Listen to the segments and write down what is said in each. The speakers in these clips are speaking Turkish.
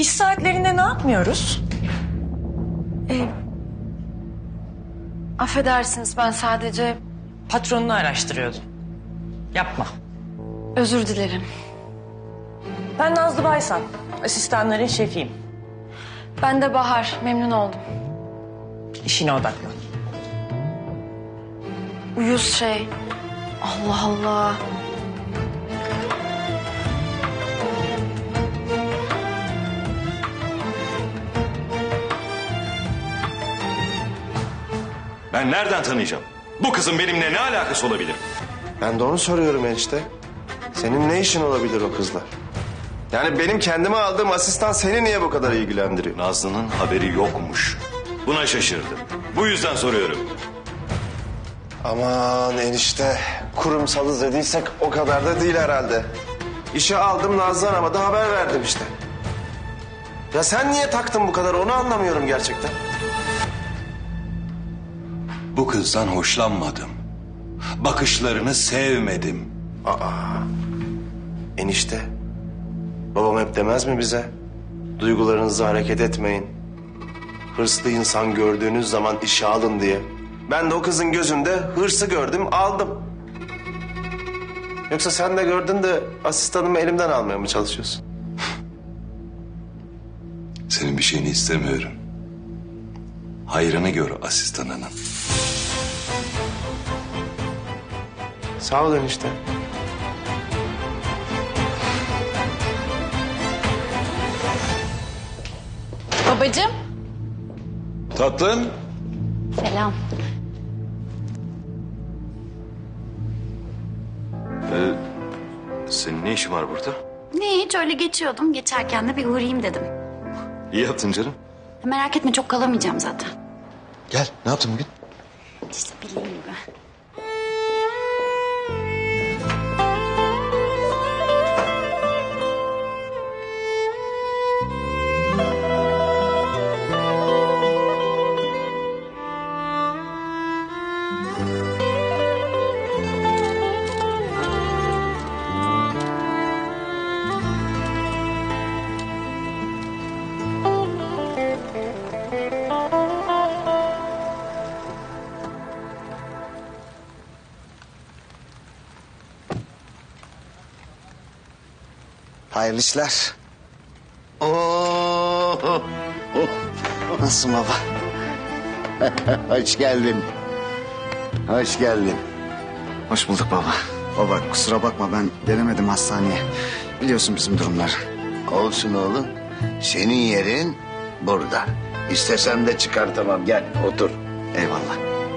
İş saatlerinde ne yapmıyoruz? Affedersiniz ben sadece Patronunu araştırıyordum. Yapma. özür dilerim. Ben Nazlı Baysan. Asistanların şefiyim. Ben de Bahar memnun oldum. İşine odaklan. Uyuz şey. Allah Allah. Ben nereden tanıyacağım? Bu kızın benimle ne alakası olabilir? Ben de onu soruyorum enişte. Senin ne işin olabilir o kızla? Yani benim kendime aldığım asistan seni niye bu kadar ilgilendiriyor? Nazlı'nın haberi yokmuş. Buna şaşırdım. Bu yüzden soruyorum. Aman enişte kurumsalız dediysek o kadar da değil herhalde. İşe aldım Nazlı Hanım'a da haber verdim işte. Ya sen niye taktın bu kadar onu anlamıyorum gerçekten. Bu kızdan hoşlanmadım. Bakışlarını sevmedim. Enişte babam hep demez mi bize? Duygularınızla hareket etmeyin. Hırslı insan gördüğünüz zaman işe alın diye. Ben de o kızın gözünde hırsı gördüm aldım. Yoksa sen de gördün de asistanımı elimden almaya mı çalışıyorsun? Senin bir şeyini istemiyorum. Hayrını gör asistanının. Sağ ol enişte. Babacığım. Tatlım. Selam. Senin ne işin var burada? Ne hiç öyle geçiyordum. Geçerken de bir uğrayayım dedim. İyi yaptın canım. Merak etme çok kalamayacağım zaten. Gel. Ne yaptın bugün? İşte bildiğin gibi. Hayırlı işler. Oo, Nasılsın baba? hoş geldin. Hoş geldin. Hoş bulduk baba. Baba kusura bakma ben gelemedim hastaneye. Biliyorsun bizim durumlar. Olsun oğlum. Senin yerin burada. İstesem de çıkartamam. Gel otur. Eyvallah. Eyvallah.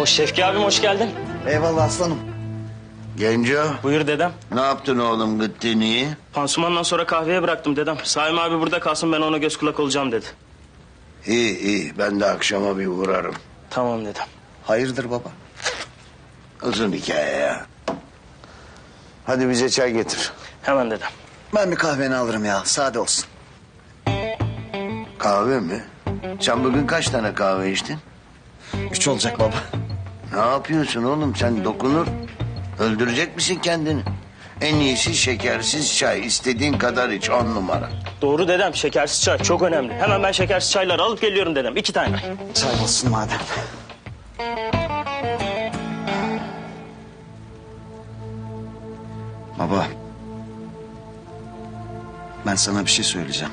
O Şevki abim hoş geldin. Eyvallah aslanım. Genco Buyur dedem. ne yaptın oğlum gittin iyi? Pansumandan sonra kahveye bıraktım dedem. Saim abi burada kalsın ben ona göz kulak olacağım dedi. İyi iyi ben de akşama bir uğrarım. Tamam dedem. Hayırdır baba? Uzun hikaye ya. Hadi bize çay getir. Hemen dedem. Ben bir kahveni alırım ya sade olsun. Kahve mi? Sen bugün kaç tane kahve içtin? Üç olacak baba. Ne yapıyorsun oğlum sen dokunur. Öldürecek misin kendini? En iyisi şekersiz çay. istediğin kadar iç on numara. Doğru dedem şekersiz çay çok önemli. Hemen ben şekersiz çayları alıp geliyorum dedem. iki tane. Çay olsun madem. Baba. Ben sana bir şey söyleyeceğim.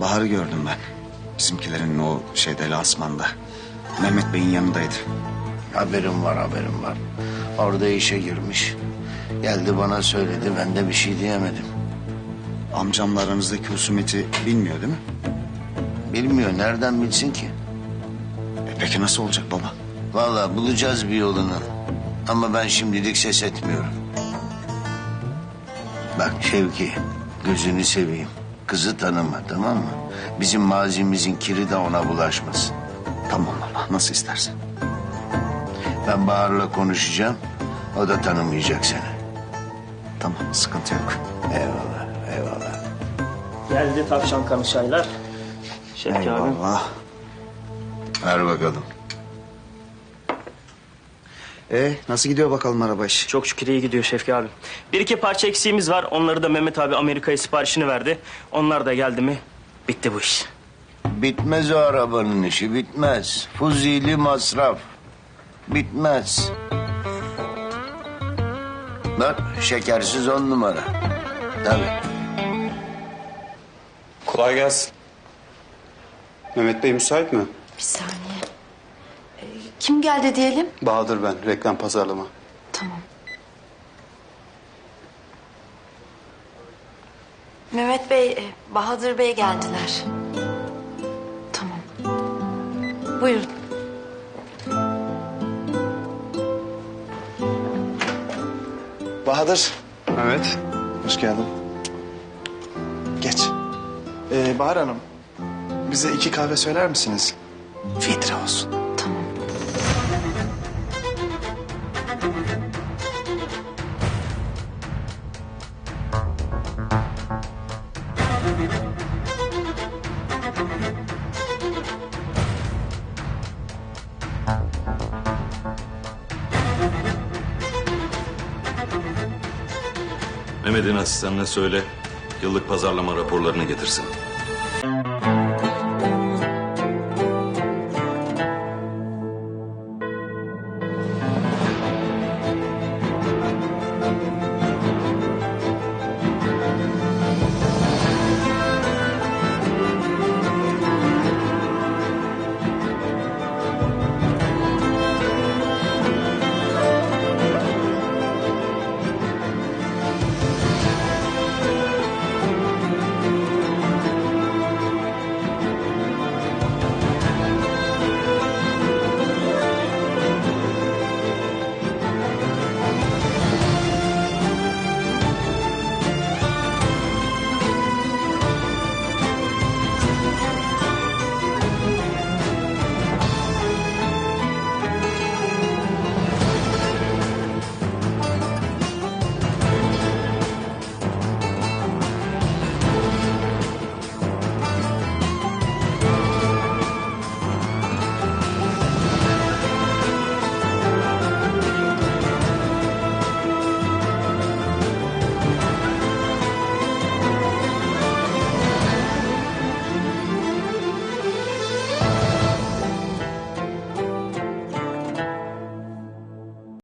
Bahar'ı gördüm ben. Bizimkilerin o şeyde lansmanda. Mehmet Bey'in yanındaydı. Haberim var haberim var. Orada işe girmiş. Geldi bana söyledi ben de bir şey diyemedim. Amcamla aranızdaki husumeti bilmiyor değil mi? Bilmiyor nereden bilsin ki? E peki nasıl olacak baba? Vallahi bulacağız bir yolunu. Ama ben şimdilik ses etmiyorum. Bak Şevki gözünü seveyim. Kızı tanıma tamam mı? Bizim mazimizin kiri de ona bulaşmasın. Tamam baba nasıl istersen. Ben Bahar'la konuşacağım. O da tanımayacak seni. Tamam sıkıntı yok. Eyvallah eyvallah. Geldi tavşan kanı çaylar. Şevki abim. Eyvallah. Ver bakalım. E nasıl gidiyor bakalım araba işi? Çok şükür iyi gidiyor Şefki abi. Bir iki parça eksiğimiz var. Onları da Mehmet abi Amerika'ya siparişini verdi. Onlar da geldi mi bitti bu iş. Bitmez o arabanın işi bitmez. Fuzili masraf. Bitmez. Bak şekersiz on numara. Tabii. Kolay gelsin. Mehmet Bey müsait mi? Bir saniye. Ee, kim geldi diyelim? Bahadır ben, reklam pazarlama. Tamam. Mehmet Bey, e, Bahadır Bey geldiler. Buyurun. Bahadır. Evet. Hoş geldin. Geç. Ee, Bahar Hanım, bize iki kahve söyler misiniz? Filtre olsun. Mehmet'in asistanına söyle yıllık pazarlama raporlarını getirsin.